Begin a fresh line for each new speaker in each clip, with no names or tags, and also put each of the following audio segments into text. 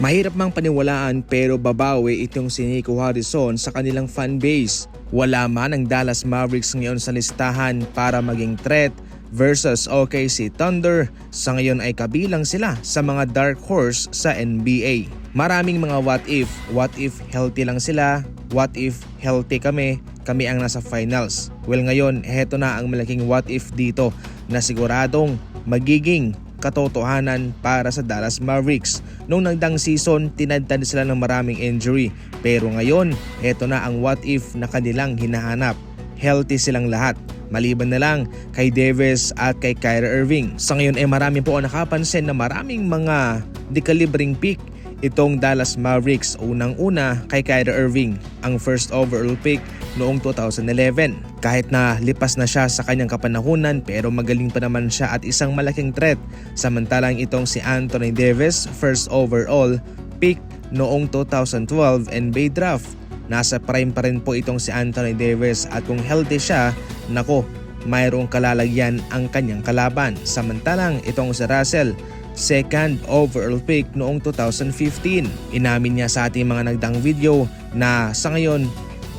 Mahirap mang paniwalaan pero babawi itong si Nico Harrison sa kanilang fanbase. Wala man ang Dallas Mavericks ngayon sa listahan para maging threat versus OKC Thunder. Sa ngayon ay kabilang sila sa mga dark horse sa NBA. Maraming mga what if, what if healthy lang sila, what if healthy kami, kami ang nasa finals. Well ngayon, heto na ang malaking what if dito na siguradong magiging katotohanan para sa Dallas Mavericks. Noong nagdang season, tinadtad sila ng maraming injury. Pero ngayon, eto na ang what if na kanilang hinahanap. Healthy silang lahat. Maliban na lang kay Davis at kay Kyrie Irving. Sa ngayon ay marami po ang nakapansin na maraming mga dekalibring pick itong Dallas Mavericks. Unang-una kay Kyrie Irving, ang first overall pick noong 2011. Kahit na lipas na siya sa kanyang kapanahunan pero magaling pa naman siya at isang malaking threat. Samantalang itong si Anthony Davis, first overall pick noong 2012 NBA draft. Nasa prime pa rin po itong si Anthony Davis at kung healthy siya, nako, mayroong kalalagyan ang kanyang kalaban. Samantalang itong si Russell, second overall pick noong 2015. Inamin niya sa ating mga nagdang video na sa ngayon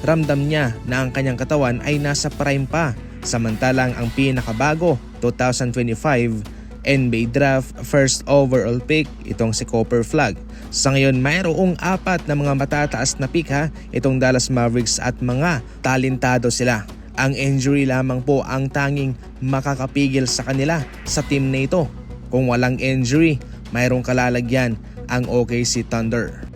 ramdam niya na ang kanyang katawan ay nasa prime pa. Samantalang ang pinakabago 2025 NBA Draft First Overall Pick itong si Copper Flag. Sa ngayon mayroong apat na mga matataas na pick ha itong Dallas Mavericks at mga talentado sila. Ang injury lamang po ang tanging makakapigil sa kanila sa team na ito. Kung walang injury, mayroong kalalagyan ang OKC Thunder.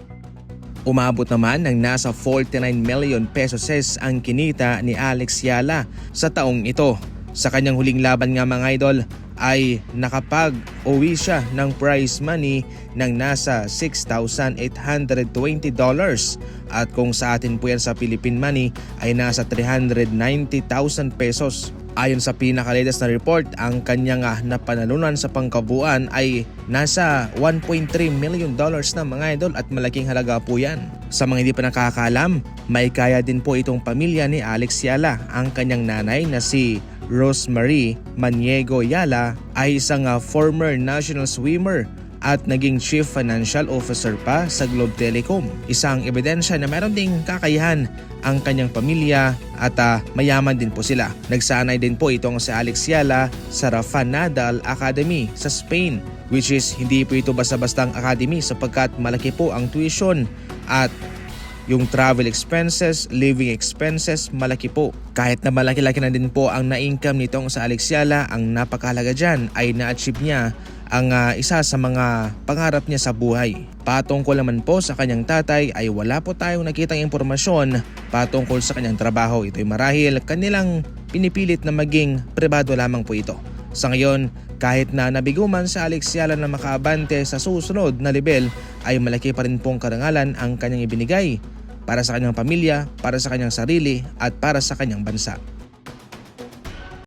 Umabot naman ng nasa 49 million pesos ang kinita ni Alex Yala sa taong ito. Sa kanyang huling laban nga mga idol ay nakapag-uwi siya ng prize money ng nasa $6,820 at kung sa atin po yan sa Philippine money ay nasa 390,000 pesos. Ayon sa pinakalatest na report, ang kanyang ah, napanalunan sa pangkabuuan ay nasa 1.3 million dollars na mga idol at malaking halaga po yan. Sa mga hindi pa nakakaalam, may kaya din po itong pamilya ni Alex Yala. Ang kanyang nanay na si Rosemary Maniego Yala ay isang ah, former national swimmer at naging Chief Financial Officer pa sa Globe Telecom. Isang ebidensya na meron ding kakayahan ang kanyang pamilya at ah, mayaman din po sila. Nagsanay din po itong si Alex Yala sa Rafa Nadal Academy sa Spain which is hindi po ito basta-bastang academy sapagkat malaki po ang tuition at yung travel expenses, living expenses, malaki po. Kahit na malaki-laki na din po ang na-income nitong sa Alex Yala, ang napakahalaga dyan ay na-achieve niya ang ah, isa sa mga pangarap niya sa buhay. Patungkol naman po sa kanyang tatay ay wala po tayong nakitang impormasyon patungkol sa kanyang trabaho. Ito'y marahil kanilang pinipilit na maging pribado lamang po ito. Sa ngayon, kahit na nabiguman sa Alex Yala na makaabante sa susunod na level ay malaki pa rin pong karangalan ang kanyang ibinigay para sa kanyang pamilya, para sa kanyang sarili at para sa kanyang bansa.